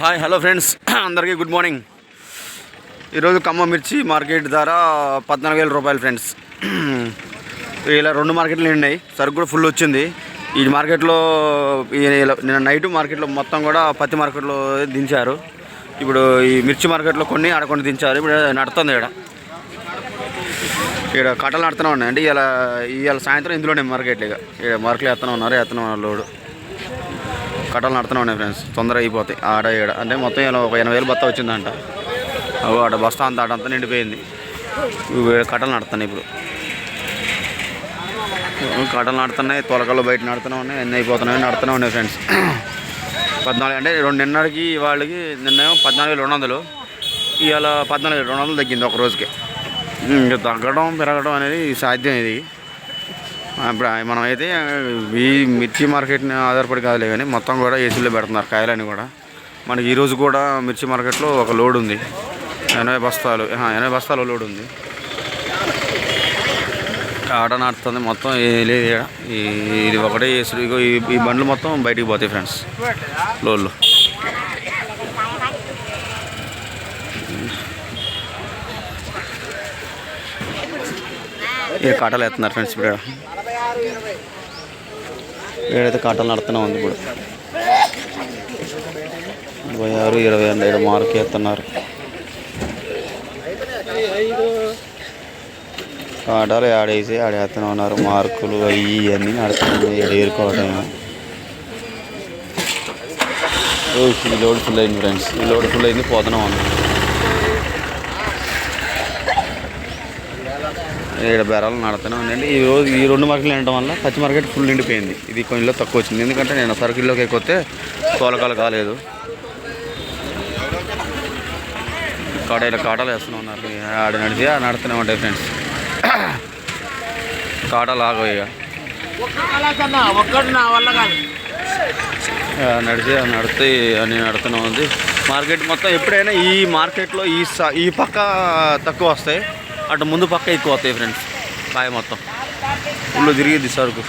Hi hello friends. అందరికీ good morning. ఈరోజు ఖమ్మం మిర్చి మార్కెట్ ధర పద్నాలుగు వేల రూపాయలు ఫ్రెండ్స్. ఇలా రెండు మార్కెట్లు ఉన్నాయి. సరుకు కూడా ఫుల్ వచ్చింది. ఈ మార్కెట్లో నిన్న నైట్ మార్కెట్లో మొత్తం కూడా పత్తి మార్కెట్లో దించారు. ఇప్పుడు ఈ మిర్చి మార్కెట్లో కొన్ని ఆడకొని దించారు. ఇప్పుడు నడుతుంది ఇక్కడ. ఇక్కడ కట్టలు నడుతూనే ఉన్నాయండి ఇలా ఇవాళ సాయంత్రం ఇందులోనే మార్కెట్లు ఇక. ఇక్కడ మార్కెట్లు ఎత్తనే ఉన్నారు ఎత్తనే ఉన్నారు లోడు. కట్టలు నడుతూనే ఉన్నాయి ఫ్రెండ్స్ తొందరగా అయిపోతాయి. ఆడ ఈడ. అంటే మొత్తం ఇలా ఒక ఎనభై వేలు బత్త వచ్చిందంట. అగో ఆడ బస్తా అంతా ఆడంతా నిండిపోయింది. ఇవి కట్టలు నడుతున్నాయి ఇప్పుడు. కట్టలు నడుతున్నాయి తొలకలు బయట నడుతూనే ఉన్నాయి ఎన్ని అయిపోతున్నాయి నడుతూనే ఉన్నాయి ఫ్రెండ్స్ పద్నాలుగు అంటే రెండు నిన్నటికి వాళ్ళకి నిన్న పద్నాలుగు వేల రెండు వందలు. ఇవాళ పద్నాలుగు వేల రెండు వందలు తగ్గింది ఒక రోజుకి. ఇంకా తగ్గడం పెరగడం అనేది సాధ్యం ఇది. ఇప్పుడు మనం అయితే ఈ మిర్చి మార్కెట్ని ఆధారపడి కాదులే కానీ మొత్తం కూడా ఏసీలో పెడుతున్నారు కాయలని కూడా. మనకి ఈరోజు కూడా మిర్చి మార్కెట్లో ఒక లోడ్ ఉంది. ఎనభై బస్తాలు ఎనభై బస్తాలు లోడ్ ఉంది. ఆడ నాటుతుంది మొత్తం లేదు ఇది ఒకటే వేసుడు ఈ ఈ బండ్లు మొత్తం బయటికి పోతాయి ఫ్రెండ్స్. లోడ్లు. ఇక కాటలు వేస్తున్నారు ఫ్రెండ్స్ ఇప్పుడు? ఏడైతే కాటలు నడుతూనే ఉంది ఇప్పుడు. ఇరవై ఆరు ఇరవై రెండు ఏడు మార్కు వేస్తున్నారు. కాటాలు ఆడేసి ఆడేస్తూనే ఉన్నారు. మార్కులు అవి అన్నీ నడుతున్నాయి ఏరుకోవటం ఈ లోడ్ ఫుల్ అయింది ఫ్రెండ్స్. ఈ లోడ్ ఫుల్ అయింది పోతున్నాం ఉంది. ఏడు బేరాలు నడుతూనే అండి ఈ రోజు ఈ రెండు మార్కెట్లు నిండటం వల్ల పచ్చి మార్కెట్ ఫుల్ నిండిపోయింది. ఇది కొంచెంలో తక్కువ వచ్చింది. ఎందుకంటే నేను సరుకుల్లోకి ఎక్కితే తోలకాలు కాలేదు. కాడైన కాటాలు వేస్తూనే ఉన్నారు. ఆడ నడిచి ఆడ నడుతూనే ఉంటాయి ఫ్రెండ్స్ కాటాలు ఆగవు ఇక. నా వల్ల నడిచి ఆ నడితే అని నడుతూనే ఉంది. మార్కెట్ మొత్తం ఎప్పుడైనా ఈ మార్కెట్లో ఈ స- ఈ పక్క తక్కువ వస్తాయి. అటు ముందు పక్క ఎక్కువ అవుతాయి ఫ్రెండ్స్ కాయ మొత్తం. ఫుల్ తిరిగిద్ది సరుకు